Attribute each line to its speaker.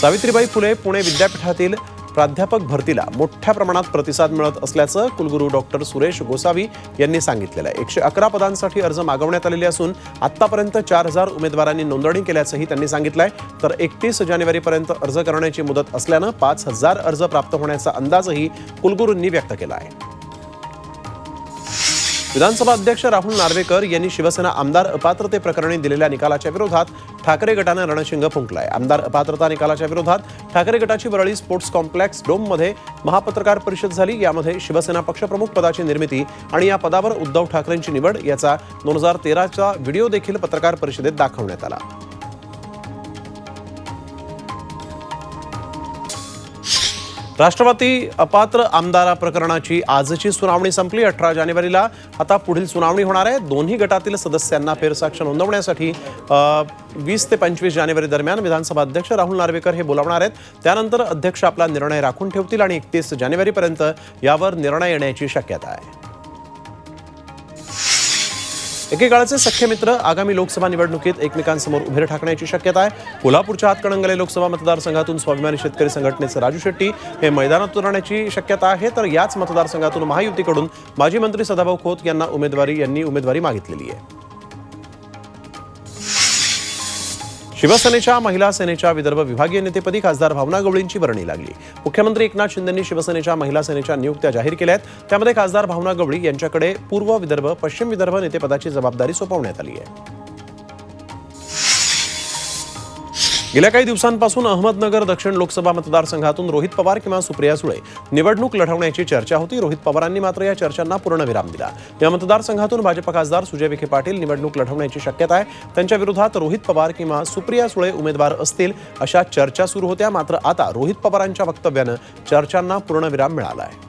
Speaker 1: सावित्रीबाई फुले पुणे विद्यापीठातील प्राध्यापक भरतीला मोठ्या प्रमाणात प्रतिसाद मिळत असल्याचं कुलगुरू डॉक्टर सुरेश गोसावी यांनी सांगितलेलं आहे. एकशे अकरा पदांसाठी अर्ज मागवण्यात आलेले असून आतापर्यंत चार हजार उमेदवारांनी नोंदणी केल्याचंही त्यांनी सांगितलं आहे तर एकतीस जानेवारीपर्यंत अर्ज करण्याची मुदत असल्यानं पाच हजार अर्ज प्राप्त होण्याचा अंदाजही कुलगुरूंनी व्यक्त केला आहे. विधानसभा अध्यक्ष राहुल नार्वेकर यांनी शिवसेना आमदार अपात्रते प्रकरणी दिलेल्या निकालाच्या विरोधात ठाकरे गटानं रणशिंग फुंकलाय. आमदार अपात्रता निकालाच्या विरोधात ठाकरे गटाची वरळी स्पोर्ट्स कॉम्प्लेक्स डोममध्ये महापत्रकार परिषद झाली. यामध्ये शिवसेना पक्षप्रमुख पदाची निर्मिती आणि या पदावर उद्धव ठाकरेंची निवड याचा दोन हजार तेराचा व्हिडिओ देखील पत्रकार परिषदेत दाखवण्यात आला. राष्ट्रवादी अपात्र आमदारा प्रकरणाची आजची सुनावणी संपली. अठरा जानेवारीला आता पुढील सुनावणी होणार आहे. दोन्ही गटातील सदस्यांना फेरसाक्ष नोंदवण्यासाठी वीस ते पंचवीस जानेवारी दरम्यान विधानसभा अध्यक्ष राहुल नार्वेकर हे बोलावणार आहेत. त्यानंतर अध्यक्ष आपला निर्णय राखून ठेवतील आणि एकतीस जानेवारीपर्यंत यावर निर्णय येण्याची शक्यता आहे. एकेकाळचे सख्य मित्र आगामी लोकसभा निवडणुकीत एकमेकांसमोर उभे ठाकण्याची शक्यता आहे. कोल्हापूरच्या हातकणंगले लोकसभा मतदारसंघातून स्वाभिमानी शेतकरी संघटनेचे राजू शेट्टी हे मैदानात उतरण्याची शक्यता आहे. तर याच मतदारसंघातून महायुतीकडून माजी मंत्री सदाभाऊ खोत यांना उमेदवारी यांनी उमेदवारी मागितलेली आहे. शिवसेनेच्या महिला सेनेच्या विदर्भ विभागीय नेतेपदी खासदार भावना गवळींची वर्णी लागली. मुख्यमंत्री एकनाथ शिंदेंनी शिवसेनेच्या महिला सेनेच्या नियुक्त्या जाहीर केल्या आहेत त्यामध्ये खासदार भावना गवळी यांच्याकडे पूर्व विदर्भ पश्चिम विदर्भ नेतेपदाची जबाबदारी सोपवण्यात आली आहे. गेल्या काही दिवसांपासून अहमदनगर दक्षिण लोकसभा मतदारसंघातून रोहित पवार किंवा सुप्रिया सुळे निवडणूक लढवण्याची चर्चा होती. रोहित पवारांनी मात्र या चर्चांना पूर्णविराम दिला. या मतदारसंघातून भाजप खासदार सुजय विखे पाटील निवडणूक लढवण्याची शक्यता आहे. त्यांच्या विरोधात रोहित पवार किंवा सुप्रिया सुळे उमेदवार असतील अशा चर्चा सुरू होत्या. मात्र आता रोहित पवारांच्या वक्तव्यानं चर्चांना पूर्णविराम मिळाला आहे.